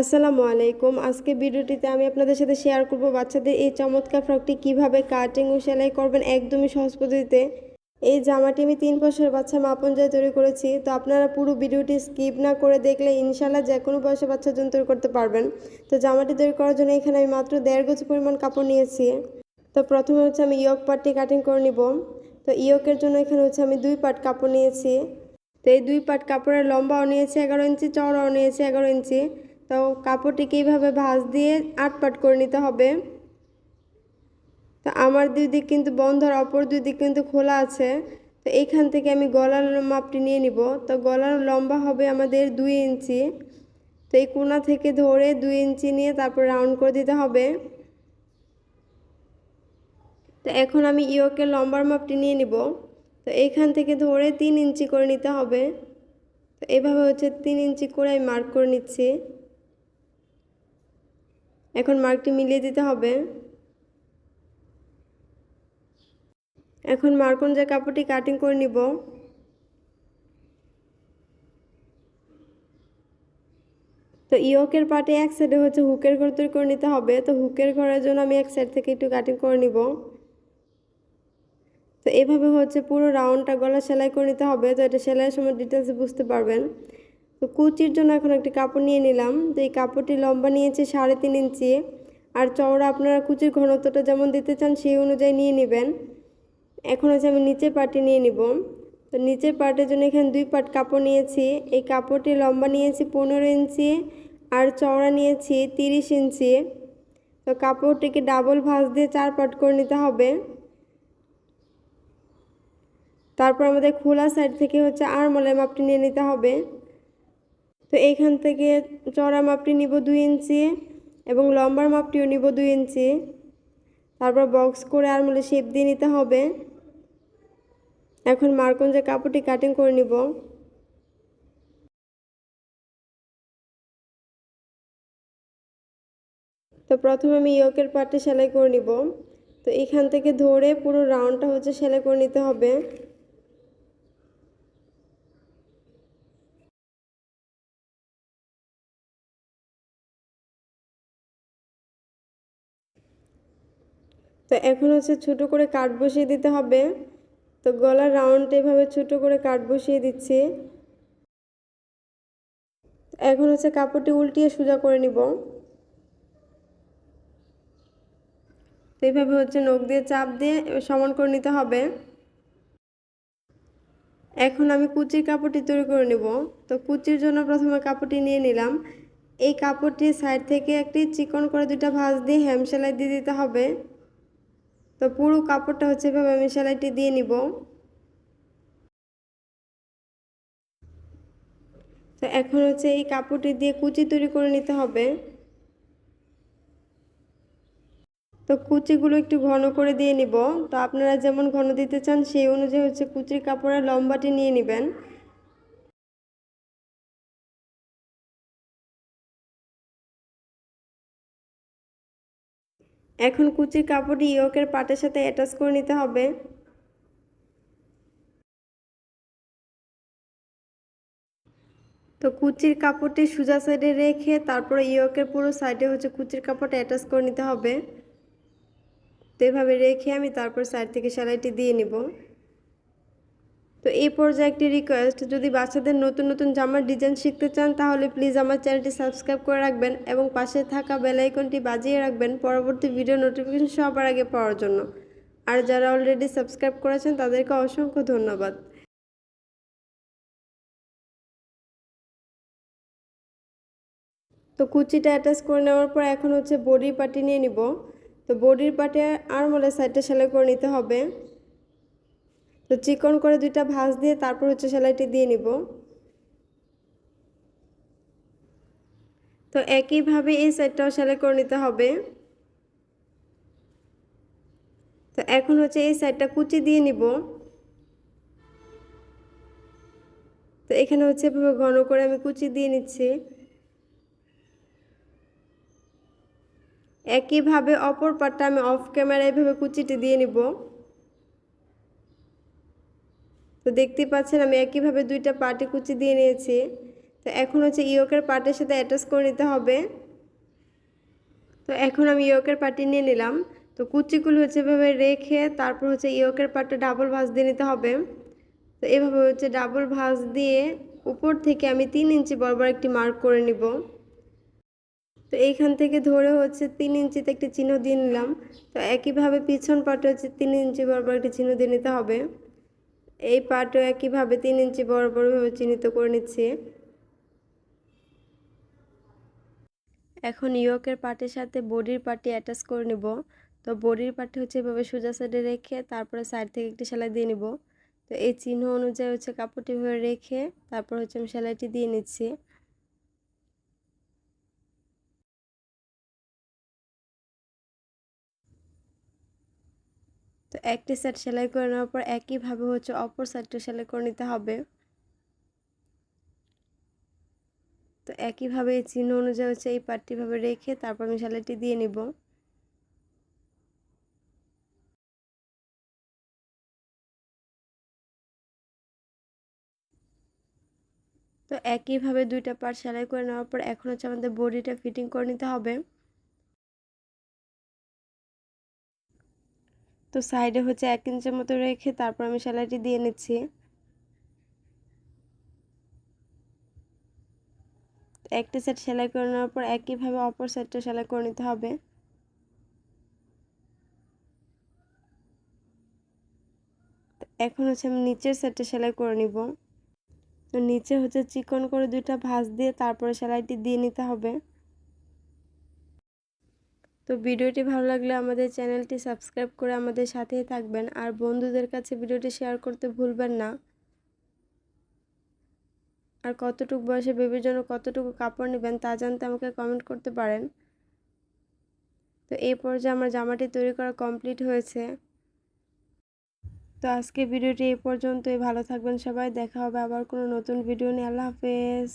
আসসালামু আলাইকুম। আজকে ভিডিওটিতে আমি আপনাদের সাথে শেয়ার করব বাচ্চাদের এই চমৎকার ফ্রকটি কীভাবে কাটিং ও সেলাই করবেন একদমই সহজ পদ্ধতিতে। এই জামাটি আমি তিন বছরের বাচ্চা মাপ অনুযায়ী তৈরি করেছি। তো আপনারা পুরো ভিডিওটি স্কিপ না করে দেখলে ইনশাল্লাহ যে কোনো বয়সে বাচ্চার জন্য তৈরি করতে পারবেন। তো জামাটি তৈরি করার জন্য এখানে আমি মাত্র দেড় গজ পরিমাণ কাপড় নিয়েছি। তো প্রথমে হচ্ছে আমি ইয়ক পার্টটি কাটিং করে নিব। তো ইয়কের জন্য এখানে হচ্ছে আমি দুই পার্ট কাপড় নিয়েছি। তো এই দুই পার্ট কাপড়ের লম্বাও নিয়েছি এগারো ইঞ্চি, চওড়াও নিয়েছি এগারো ইঞ্চি। তো কাপড়টিকে এইভাবে ভাঁজ দিয়ে আটপাট করে নিতে হবে। তো আমার দুই দিক কিন্তু বন্ধ আর অপর দুই দিক কিন্তু খোলা আছে। তো এইখান থেকে আমি গলার মাপটি নিয়ে নিব। তো গলার লম্বা হবে আমাদের দুই ইঞ্চি। তো এই কোনা থেকে ধরে দুই ইঞ্চি নিয়ে তারপর রাউন্ড করে দিতে হবে। তো এখন আমি ইয়কের লম্বার মাপটি নিয়ে নিব। তো এইখান থেকে ধরে তিন ইঞ্চি করে নিতে হবে। তো এভাবে হচ্ছে তিন ইঞ্চি করে আমি মার্ক করে নিচ্ছি। এখন মার্কটি মিলিয়ে দিতে হবে। এখন মার্ক অনুযায়ী কাপড়টি কাটিং করে নিব। তো ইয়কের পাটে এক সাইডে হচ্ছে হুকের ঘর তৈরি করে নিতে হবে। তো হুকের ঘরের জন্য আমি এক সাইড থেকে একটু কাটিং করে নিব। তো এভাবে হচ্ছে পুরো রাউন্ডটা গলা সেলাই করে নিতে হবে। তো এটা সেলাইয়ের সময় ডিটেলস বুঝতে পারবেন। তো কুচির জন্য এখন একটি কাপড় নিয়ে নিলাম। তো এই কাপড়টি লম্বা নিয়েছি সাড়ে তিন ইঞ্চি। আর চওড়া আপনারা কুচির ঘনত্বটা যেমন দিতে চান সেই অনুযায়ী নিয়ে নেবেন। এখন হচ্ছে আমি নিচের পার্টটি নিয়ে নিব। তো নিচের পার্টের জন্য এখানে দুই পার্ট কাপড় নিয়েছি। এই কাপড়টি লম্বা নিয়েছি পনেরো ইঞ্চি আর চওড়া নিয়েছি তিরিশ ইঞ্চি। তো কাপড়টিকে ডাবল ভাঁজ দিয়ে চার পার্ট করে নিতে হবে। তারপর আমাদের খোলা সাইড থেকে হচ্ছে আরমলের মাপটি নিয়ে নিতে হবে। তো এইখান থেকে চড়া মাপটি নিব দুই ইঞ্চি এবং লম্বার মাপটিও নিব দুই ইঞ্চি। তারপর বক্স করে আরমলে শেপ দিয়ে নিতে হবে। এখন মার্কন যে কাপড়টি কাটিং করে নিব। তো প্রথমে আমি ইয়কের পার্টে সেলাই করে নিব। তো এখান থেকে ধরে পুরো রাউন্ডটা হচ্ছে সেলাই করে নিতে হবে। তো এখন হচ্ছে ছোটো করে কাট বসিয়ে দিতে হবে। তো গলার রাউন্ড এভাবে ছোটো করে কাট বসিয়ে দিচ্ছি। এখন হচ্ছে কাপড়টি উল্টিয়ে সোজা করে নিব। তো এইভাবে হচ্ছে নখ দিয়ে চাপ দিয়ে সমান করে নিতে হবে। এখন আমি কুচির কাপড়টি তৈরি করে নেব। তো কুচির জন্য প্রথমে কাপড়টি নিয়ে নিলাম। এই কাপড়টির সাইড থেকে একটি চিকন করে দুটা ভাঁজ দিয়ে হ্যাম সেলাই দিয়ে দিতে হবে। তো পুরো কাপড়টা হচ্ছে এভাবে আমি সেলাইটি দিয়ে নিব। তো এখন হচ্ছে এই কাপড়টি দিয়ে কুচি তৈরি করে নিতে হবে। তো কুচিগুলো একটু ঘন করে দিয়ে নিব। তো আপনারা যেমন ঘন দিতে চান, সেই অনুযায়ী হচ্ছে কুচির কাপড়ের লম্বাটি নিয়ে নেবেন। এখন কুচির কাপড়টি ইয়কের পাটের সাথে অ্যাটাচ করে নিতে হবে। তো কুচির কাপড়টি সোজা সাইডে রেখে তারপরে ইয়কের পুরো সাইডে হচ্ছে কুচির কাপড়টা অ্যাটাচ করে নিতে হবে। তো এভাবে রেখে আমি তারপর সাইড থেকে সেলাইটি দিয়ে নিব। তো এই পর্যায়ে একটি রিকোয়েস্ট যদি বাচ্চাদের নতুন নতুন জামার ডিজাইন শিখতে চান, তাহলে প্লিজ আমার চ্যানেলটি সাবস্ক্রাইব করে রাখবেন এবং পাশে থাকা বেলাইকনটি বাজিয়ে রাখবেন পরবর্তী ভিডিও নোটিফিকেশন সবার আগে পাওয়ার জন্য। আর যারা অলরেডি সাবস্ক্রাইব করেছেন, তাদেরকে অসংখ্য ধন্যবাদ। তো কুচিটা অ্যাটাচ করে নেওয়ার পর এখন হচ্ছে বডির পাটি নিয়ে নিব। তো বডির পাটে আরমোলের সাইডটা সেলাই করে নিতে হবে। তো চিকন করে দুইটা ভাঁজ দিয়ে তারপর হচ্ছে সেলাইটি দিয়ে নিব। তো একইভাবে এই সাইডটাও সেলাই করে নিতে হবে। তো এখন হচ্ছে এই সাইডটা কুচি দিয়ে নিব। তো এখানে হচ্ছে এভাবে ঘন করে আমি কুচি দিয়ে নিচ্ছি। একইভাবে অপর পাটটা আমি অফ ক্যামেরা এভাবে কুচিটি দিয়ে নিব। তো দেখতে পাচ্ছেন আমি একইভাবে দুইটা পাটি কুচি দিয়ে নিয়েছি। তো এখন হচ্ছে ইয়োকের পার্টের সাথে অ্যাটাচ করে নিতে হবে। তো এখন আমি ইয়োকের পার্টি নিয়ে নিলাম। তো কুচিগুলো হচ্ছে এভাবে রেখে তারপর হচ্ছে ইয়োকের পার্টটা ডাবল ভাঁজ দিয়ে নিতে হবে। তো এভাবে হচ্ছে ডাবল ভাঁজ দিয়ে উপর থেকে আমি তিন ইঞ্চি বরাবর একটি মার্ক করে নিব। তো এইখান থেকে ধরে হচ্ছে তিন ইঞ্চিতে একটি চিহ্ন দিয়ে নিলাম। তো একইভাবে পিছন পাটে হচ্ছে তিন ইঞ্চি বরাবর একটি চিহ্ন দিয়ে নিতে হবে। এই পাটও একইভাবে তিন ইঞ্চি বড় বড়ভাবে চিহ্নিত করে নিচ্ছি। এখন ইয়কের পাটের সাথে বডির পাটি অ্যাটাচ করে নেব। তো বডির পাটি হচ্ছে এভাবে সোজা সাইডে রেখে তারপরে সাইড থেকে একটি সেলাই দিয়ে নিব। তো এই চিহ্ন অনুযায়ী হচ্ছে কাপড়টি রেখে তারপর হচ্ছে আমি সেলাইটি দিয়ে নিচ্ছি। একটি সেট সেলাই করে নেওয়ার পর একইভাবে হচ্ছে অপর সাইডটা সেলাই করে নিতে হবে। তো একইভাবে এই চিহ্ন অনুযায়ী হচ্ছে এই পাটটিভাবে রেখে তারপর আমি সেলাইটি দিয়ে নিব। তো একইভাবে দুইটা পার্ট সেলাই করে নেওয়ার পর এখন হচ্ছে আমাদের বডিটা ফিটিং করে নিতে হবে। তো সাইডে হচ্ছে এক ইঞ্চের মতো রেখে তারপর আমি সেলাইটি দিয়ে নিচ্ছি। একটি সেট সেলাই করে নেওয়ার পর একইভাবে অপর সেটটা সেলাই করে নিতে হবে। এখন হচ্ছে আমি নিচের সেটটা সেলাই করে নিব। তো নিচে হচ্ছে চিকন করে দুইটা ভাঁজ দিয়ে তারপরে সেলাইটি দিয়ে নিতে হবে। তো ভিডিওটি ভালো লাগলে আমাদের চ্যানেলটি সাবস্ক্রাইব করে আমাদের সাথেই থাকবেন। আর বন্ধুদের কাছে ভিডিওটি শেয়ার করতে ভুলবেন না। আর কতটুকু বয়সে বেবির জন্য কতটুকু কাপড় নেবেন তা জানতে আমাকে কমেন্ট করতে পারেন। তো এই পর্যায়ে আমার জামাটি তৈরি করা কমপ্লিট হয়েছে। তো আজকে ভিডিওটি এই পর্যন্তই। ভালো থাকবেন সবাই। দেখা হবে আবার কোনো নতুন ভিডিও নিয়ে। আল্লাহ হাফেজ।